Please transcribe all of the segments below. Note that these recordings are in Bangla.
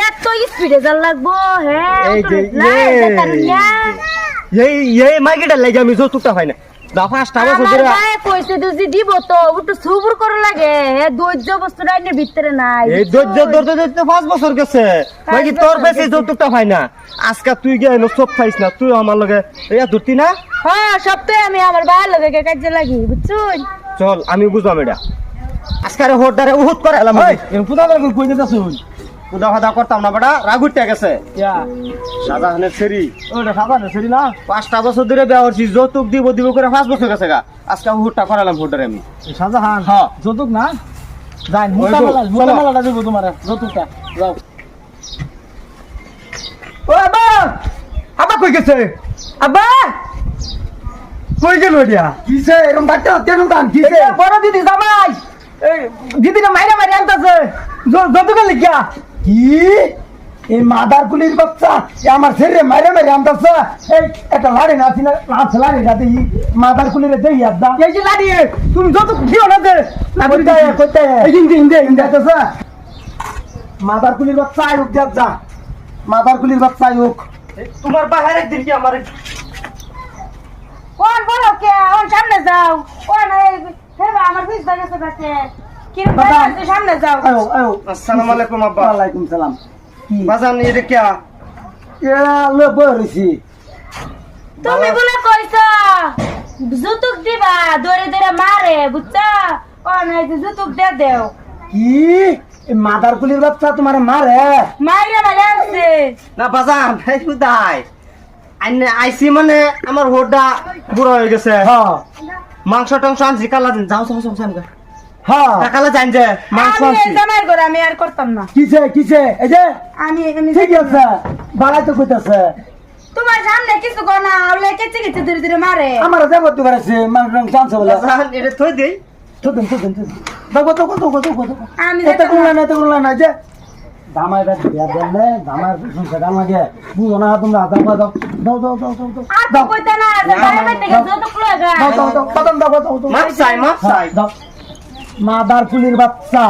এত স্পিডে যার লাগবো হ্যাঁ এই তো যে, লাই, ইয়ে। এই লাগে আমি যৌতুকটা না। কইছে দিব তো একটু সুবুর করে লাগে হ্যাঁ ধৈর্য বস্তু রাইনের ভিতরে নাই এই ধৈর্য ধরতে ধরতে পাঁচ বছর গেছে। মাইকি তোর বেশি যৌতুকটা পাই না। আজকে তুই গিয়ে সব খাইস না তুই আমার লগে ধরতি না? হ্যাঁ সপ্তাহে আমি আমার ভাইয়ের লগে কাজে লাগি বুঝছুন চল আমি বুঝলাম এটা। আজকে হোটদারে উহুত করে এলাম পুতা কই দিতে শুন উদা ফাদা করতাম না বেটা রাগ উঠতে গেছে। শাহজাহানের সেরি ওটা সাদা না না? পাঁচটা বছর ধরে বিয়া করছি যৌতুক দিব দিব করে পাঁচ বছর গেছে গা। আজকে উহুটটা করালাম হোটদারে আমি। শাহজাহান হ্যাঁ। যৌতুক না? যাই ওই মুতা তো, মালা মুতা চলো। মালাটা দেবো তোমার যৌতুকটা। যাও। ও আব্বা! আব্বা কই গেছে? আব্বা! কই গেল দিয়া কিসে? এরকম ডাক্তার তেরম দান কিসে? বড় দিদি জামাই! এই দিদি না মাইরা মাইরা আনতাছে। যৌতুক লিখিয়া। কি? এই মাদার কুলির বাচ্চা এ আমার ছেলে মাইরা মাইরা আনতাছে। এই একটা লাড়ি না ছিল লাছ লাড়ি না দেই মাদার কুলির দেই আদা এই যে লাড়ি তুমি যৌতুক দিও না দে না কইতে কইতে। এই ইন্দে ইন্দে ইন্দে আনতাছে মাদার কুলির বাচ্চা আয়ুক যা যা। মাদার কুলির বাচ্চা আয়ুক তোমার বাহার একদিন কি আমার কোন বলো কে ওন সামনে যাও। কোন হে আমার কি বাবা। তুই সামনে যাও। আয়ো আয়ো। আসসালামু আলাইকুম আব্বা। ওয়ালাইকুম সালাম। কি? বাজান এটা কে? এরা লো বইছি তুমি বলে কইছো জুতুক দিবা মারে বুঝছা? জুতুক দে দেও। কি? এই মাদার কুলির বাচ্চা তোমার মারে? মাইরা মারে আনছে। না বাজান এই আইসি মানে আমার হোডা বুড়ো হয়ে গেছে। হ্যাঁ মাংস টাংস আনছি কালা দিন যাও যাও যাও যাও। হ্যাঁ। কালা জান যে মাংস আমি আনছি। জামাই করে আমি আর করতাম না। কিসে কিসে? এই যে আমি আমি ঠিক আছে বাড়াই তো কইতাছে। তোমার সামনে কিছু কো না ওলে কেচে কেচে ধরে ধরে মারে। আমার যে করতে পারছে মাংস টাংস আনছে বলে। এটা থই দেই। তো দেন তো দেন তো দেন। দেখো দেখো দেখো দেখো দেখো। আমি যেতাম কোনলা না। না এত কোনলা না যে। দামাই বাদ দিয়া দেন রে দামাই সংসার লাগে। বুঝো না তোমরা দাও দাও। দাও দাও দাও দাও দাও। আর তো না বাইরে থেকে জুতুক লাগা দাও। দাও দাও দাও দাও দাও মাপ চাই মাপ চাই। দাও। মাদার কুলির বাচ্চা।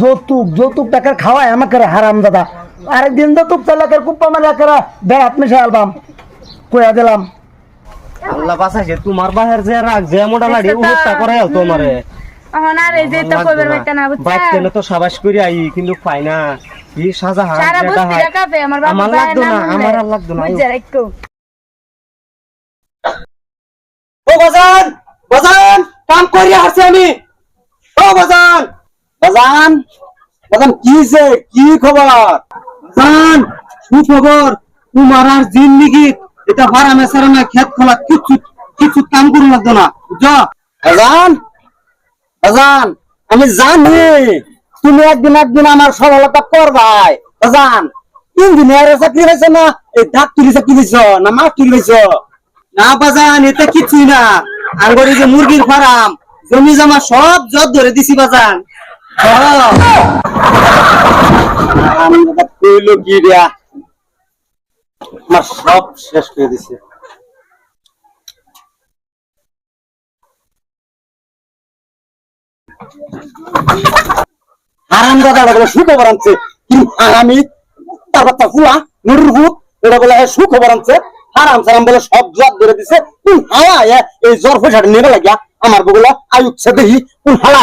যৌতুক যৌতুক টাকার খাওয়ায় আমাকে হারাম দাদা। আরেকদিন যৌতুক চালাকের কুপ্পা মানে একেরা বেড়াত মিশে আলবাম। কইয়া দিলাম। আল্লাহ তোমার বাহের যে রাগ যে মোটা লাড়ি উহুটটা করে আল তোমারে এখন এই যে তো কইবার বাইতে না বুঝছা বাইতে তো সাবাস করে আই কিন্তু পাই না। কি শাহজাহান সারা যেটা বস্তি আমার বাবা লাগতো না আমার আর লাগতো না বুঝছা একটু। ও বাজান বাজান কাম করিয়া আসছি আমি। বাজান! বাজান! বাজান, কি যে, কি খবর? বাজান সুখবর তোমার আর জিন্দিগি, এটা ফারামে সারামে খেত খোলা, কিছু কিছু কাম লাগতো না বাজান! বাজান, আমি জানি, তুমি একদিন একদিন আমার সফলতা করবাই বাজান, ইঞ্জিনিয়ারের চাকরি হয়েছে না, এই ডাক্তারি চাকরি হয়েছ না মাস্টারি হয়েছ না বাজান এটা কিছুই না। আঙ্গরি যে মুরগির ফার্ম জমি জমা সব জব ধরে দিছি বাজান। সব শেষ করে দিছে। সুখবর আনছে। কি আমি তার বাচ্চা ফুলা নুরুর ভূত এটা বলে সুখবর আনছে। হারাম সারাম বলে সব জব ধরে দিছে। কোন হালা এই জ্বর পয়সাটা নেবে লাগিয়া আমার বগুলা আয়ুচ্ছে দেখি কোন হালা